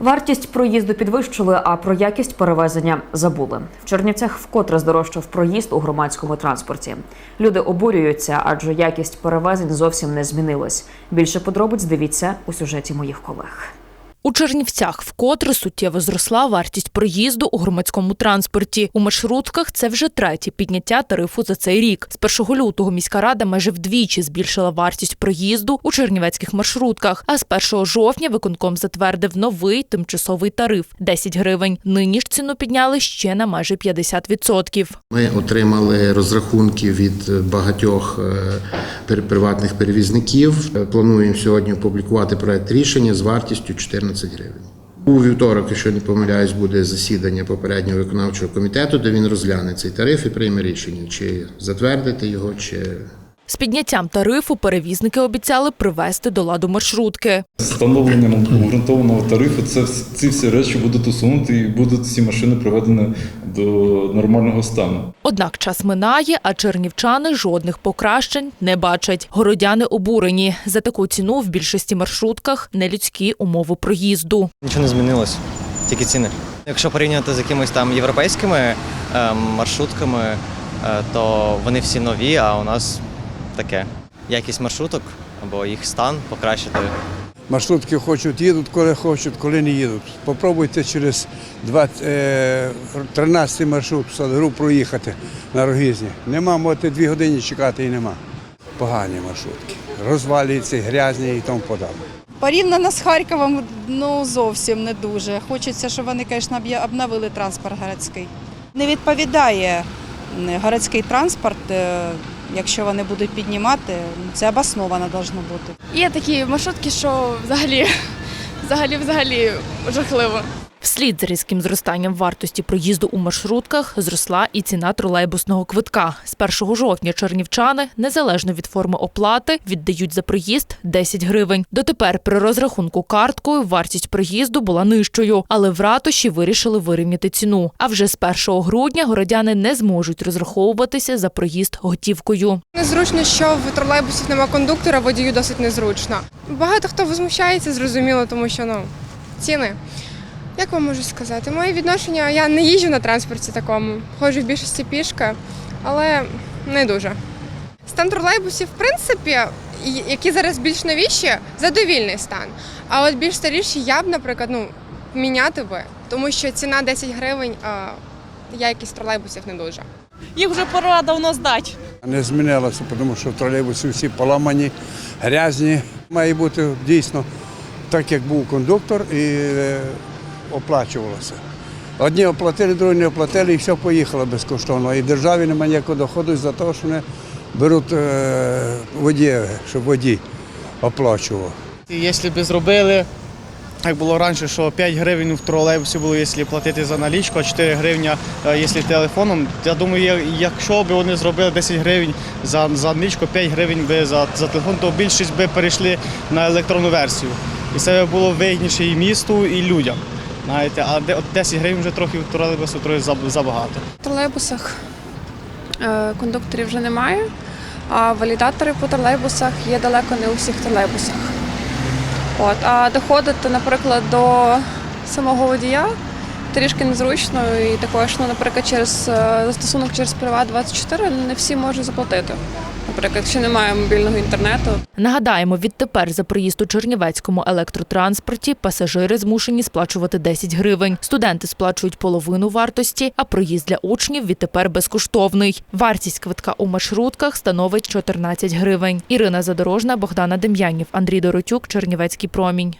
Вартість проїзду підвищили, а про якість перевезення забули. В Чернівцях вкотре здорожчав проїзд у громадському транспорті. Люди обурюються, адже якість перевезень зовсім не змінилась. Більше подробиць дивіться у сюжеті моїх колег. У Чернівцях вкотре суттєво зросла вартість проїзду у громадському транспорті. У маршрутках це вже третє підняття тарифу за цей рік. З 1 лютого міська рада майже вдвічі збільшила вартість проїзду у чернівецьких маршрутках. А з 1 жовтня виконком затвердив новий тимчасовий тариф 10 гривень. Нині ж ціну підняли ще на майже 50%. Ми отримали розрахунки від багатьох е, приватних перевізників. Е, Плануємо сьогодні опублікувати проект рішення з вартістю 14 гривень. У вівторок, якщо не помиляюсь, буде засідання попереднього виконавчого комітету, де він розгляне цей тариф і прийме рішення, чи затвердити його, чи З підняттям тарифу перевізники обіцяли привести до ладу маршрутки. З Встановленням обґрунтованого тарифу це ці всі речі будуть усунути і будуть ці машини приведені до нормального стану. Однак час минає, а чернівчани жодних покращень не бачать. Городяни обурені за таку ціну в більшості маршрутках нелюдські умови проїзду. Нічого не змінилось, тільки ціни. Якщо порівняти з якимись там європейськими е, маршрутками, е, то вони всі нові, а у нас таке. Якість маршруток або їх стан покращити. Маршрутки хочуть, їдуть, коли хочуть, коли не їдуть. Попробуйте через 20, е, 13 маршрут в Садгру проїхати на Рогізні. Нема, можете дві години чекати і нема. Погані маршрутки. Розвалюються, грязні і тому подобне. Порівняно з Харковом, ну зовсім не дуже. Хочеться, щоб вони, звісно, обновили транспорт городський. Не відповідає городський транспорт, е, якщо вони будуть піднімати, ну, це обосновано повинно бути. Є такі маршрутки, що взагалі, взагалі, взагалі жахливо. Вслід за різким зростанням вартості проїзду у маршрутках зросла і ціна тролейбусного квитка. З 1 жовтня чернівчани, незалежно від форми оплати, віддають за проїзд 10 гривень. Дотепер при розрахунку карткою вартість проїзду була нижчою, але в ратуші вирішили вирівняти ціну. А вже з 1 грудня городяни не зможуть розраховуватися за проїзд готівкою. Незручно, що в тролейбусів нема кондуктора, водію досить незручно. Багато хто возмущається, зрозуміло, тому що ну ціни. Як вам можу сказати? Моє відношення, я не їжджу на транспорті такому, ходжу в більшості пішки, але не дуже. Стан тролейбусів, в принципі, які зараз більш новіші, задовільний стан. А от більш старіші я б, наприклад, ну, міняти би, тому що ціна 10 гривень, а якість тролейбусів не дуже. їх вже пора давно здати. Не змінилося, тому що тролейбуси всі поламані, грязні. Має бути дійсно так, як був кондуктор і е, оплачувалося. Одні оплатили, другі не оплатили і все поїхало безкоштовно. І державі немає ніякого доходу за те, що вони беруть е, щоб водій оплачував. Якщо б зробили, як було раніше, що 5 гривень в тролейбусі було, якщо платити за налічку, а 4 гривні, е, якщо телефоном. Я думаю, якщо б вони зробили 10 гривень за, за налічку, 5 гривень би за, за телефон, то більшість би перейшли на електронну версію. І це було вигідніше і місту, і людям. Знаєте, а де- от 10 гривень вже трохи в трохи забагато. В тролейбусах е, кондукторів вже немає, а валідатори по тролейбусах є далеко не у всіх тролейбусах. От, а доходити, наприклад, до самого водія трішки незручно, і також, ну, наприклад, через е, застосунок через Приват 24 не всі можуть заплатити. Наприклад, якщо немає мобільного інтернету. Нагадаємо, відтепер за проїзд у чернівецькому електротранспорті пасажири змушені сплачувати 10 гривень. Студенти сплачують половину вартості, а проїзд для учнів відтепер безкоштовний. Вартість квитка у маршрутках становить 14 гривень. Ірина Задорожна, Богдана Дем'янів, Андрій Доротюк, Чернівецький промінь.